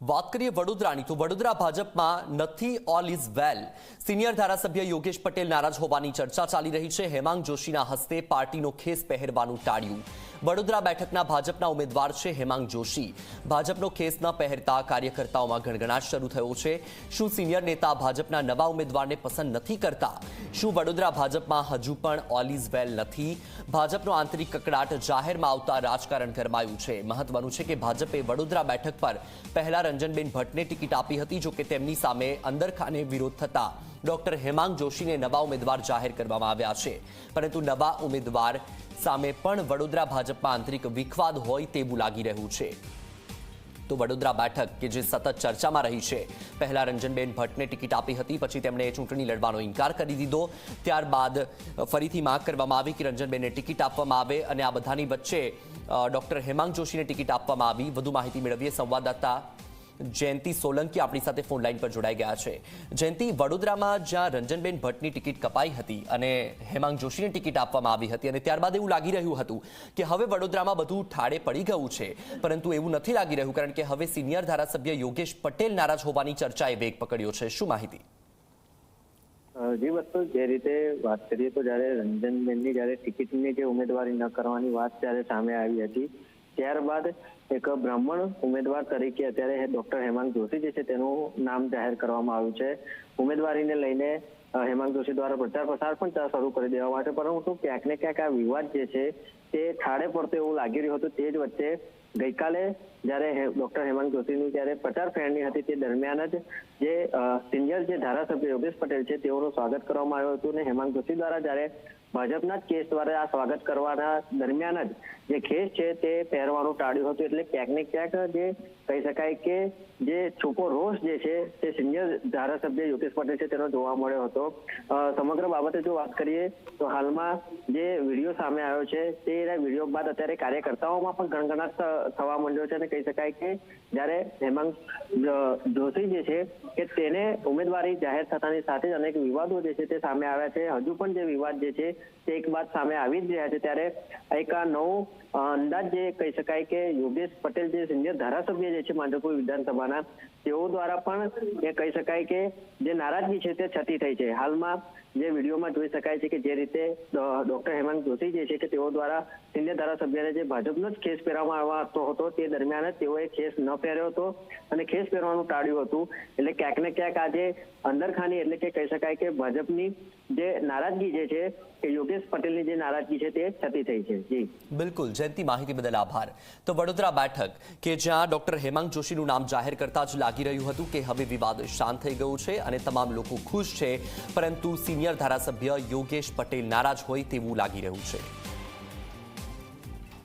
વાત કરીએ વડોદરાની, તો વડોદરા ભાજપમાં નથી ઓલ ઇઝ વેલ સિનિયર ધારાસભ્ય યોગેશ પટેલ નારાજ હોવાની ચર્ચા ચાલી રહી છે. હેમાંગ જોશીના હસ્તે પાર્ટીનો ખેસ પહેરવાનું ટાળ્યું. વડોદરા બેઠકના ભાજપના ઉમેદવાર છે હેમાંગ જોશી. ભાજપનો ખેસ ન પહેરતા કાર્યકર્તાઓમાં ગણગણાટ શરૂ થયો છે. શું સિનિયર નેતા ભાજપના નવા ઉમેદવારને પસંદ નથી કરતા? શું વડોદરા ભાજપમાં હજુ પણ ઓલ ઇઝ વેલ નથી? ભાજપનો આંતરિક કકડાટ જાહેરમાં આવતા રાજકારણ ગરમાયું છે. મહત્વનું છે કે ભાજપે વડોદરા બેઠક પર પહેલા રંજનબેન ભટ્ટને ટિકિટ આપી હતી જો કે તેમની સામે અંદરખાને વિરોધ થતા ડોક્ટર હેમાંગ જોશીને નવા ઉમેદવાર જાહેર કરવામાં આવ્યા છે. પરંતુ નવા ઉમેદવાર સામે પણ વડોદરા ભાજપમાં આંતરિક વિખવાદ હોય તેવું લાગી રહ્યું છે. તો વડોદરા બેઠક, કે જે સતત ચર્ચામાં રહી છે. પહેલા રંજનબેન ભટ્ટને ટિકિટ આપી હતી, પછી તેમણે ચૂંટણી લડવાનો ઇનકાર કરી દીધો. ત્યારબાદ ફરીથી માંગ કરવામાં આવી કે રંજનબેનને ટિકિટ આપવામાં આવે અને આ બધાની વચ્ચે ડોક્ટર હેમાંગ જોશીને ટિકિટ આપવામાં આવી. વધુ માહિતી મેળવીએ સંવાદદાતા જયંતિ સોલંકી આપણી સાથે ફોન લાઈન પર જોડાઈ ગયા છે. જયંતિ, વડોદરામાં જ્યાં રંજનબેન ભટ્ટની ટિકિટ કપાઈ હતી અને હેમાંગ જોશીને ટિકિટ આપવામાં આવી હતી અને ત્યારબાદ એવું લાગી રહ્યું હતું કે હવે વડોદરામાં બધું ઠાડે પડી ગયું છે, પરંતુ એવું નથી લાગી રહ્યું કારણ કે હવે સિનિયર ધારાસભ્ય યોગેશ પટેલ નારાજ હોવાની ચર્ચાએ વેગ પકડ્યો છે. શું માહિતી? જે વસ્તુ, જે રીતે વાત કરીએ તો જ્યારે રંજનબેનની જ્યારે ટિકિટની જે ઉમેદવારી ન કરવાની વાત ત્યારે સામે આવી હતી ત્યારબાદ એક બ્રાહ્મણ ઉમેદવાર તરીકે અત્યારે ડોક્ટર હેમાંગ જોશી જે છે તેનું નામ જાહેર કરવામાં આવ્યું છે. ઉમેદવારીને લઈને હેમાંગ જોશી દ્વારા પ્રચાર પ્રસાર પણ શરૂ કરી દેવા માટે પરંતુ ક્યાંક ને ક્યાંક આ વિવાદ જે છે, તે ઠાડે પડતો એવું લાગી રહ્યું હતું. તે જ વચ્ચે ગઈકાલે જ્યારે ડોક્ટર હેમાંગ જોશીની જ્યારે પ્રચાર ફેરણી હતી તે દરમિયાન જ જે સિનિયર જે ધારાસભ્ય યોગેશ પટેલ છે, તેઓનું સ્વાગત કરવામાં આવ્યું હતું અને હેમાંગ જોશી દ્વારા જ્યારે ભાજપના જ કેસ દ્વારા આ સ્વાગત કરવાના દરમિયાન જ જે ખેસ છે તે પહેરવાનું ટાળ્યું હતું. એટલે ક્યાંક ને ક્યાંક જે કહી શકાય કે જે છૂપો રોષ જે છે તે સિનિયર ધારાસભ્ય યોગેશ પટેલ છે તેનો જોવા મળ્યો હતો. સમગ્ર બાબતે જો વાત કરીએ, તો હાલમાં જે વીડિયો સામે આવ્યો છે, તે વીડિયો બાદ અત્યારે કાર્યકર્તાઓમાં પણ ગણગણાટ થવા માંડ્યો છે અને કહી શકાય કે જ્યારે હેમંત જોશી જે છે, કે તેને ઉમેદવારી જાહેર થતાની સાથે જ અનેક વિવાદો જે છે તે સામે આવ્યા છે. હજુ પણ જે વિવાદ જે છે, તે એક બાદ સામે આવી જ રહ્યા છે. ત્યારે એક આ નવો અંદાજ જે કહી શકાય કે યોગેશ પટેલ જે સિનિયર ધારાસભ્ય જે છે માંજલપુર વિધાનસભાના, તેઓ દ્વારા પણ એ કહી શકાય કે જે નારાજગી છે તે છતી થઈ છે. હાલમાં જે વિડીયોમાં જોઈ શકાય છે કે જે રીતે ડોક્ટર હેમંત જોશી જે છે કે તેઓ દ્વારા સિંધે ધારાસભ્યને જે ભાજપનો જ ખેસ પહેરવામાં આવતો હતો તે દરમિયાન તેઓએ ખેસ ન પહેર્યો હતો અને ખેસ પહેરવાનું ટાળ્યું હતું. એટલે ક્યાંક ને ક્યાંક આજે અંદરખાની એટલે કે કહી શકાય કે ભાજપની જે નારાજગી જે છે કે યોગેશ પટેલની જે નારાજગી છે તે છતી થઈ છે. જી. બિલકુલ. જયંતિ માહિતી બદલ આભાર. તો વડોદરા બેઠક, કે જ્યાં ડોક્ટર હેમાંગ જોશીનું નામ જાહેર કરતા જ લાગી રહ્યું હતું કે હવે વિવાદ શાંત થઈ ગયું છે અને તમામ લોકો ખુશ છે, પરંતુ સિનિયર ધારાસભ્ય યોગેશ પટેલ નારાજ હોય તેવું લાગી રહ્યું છે.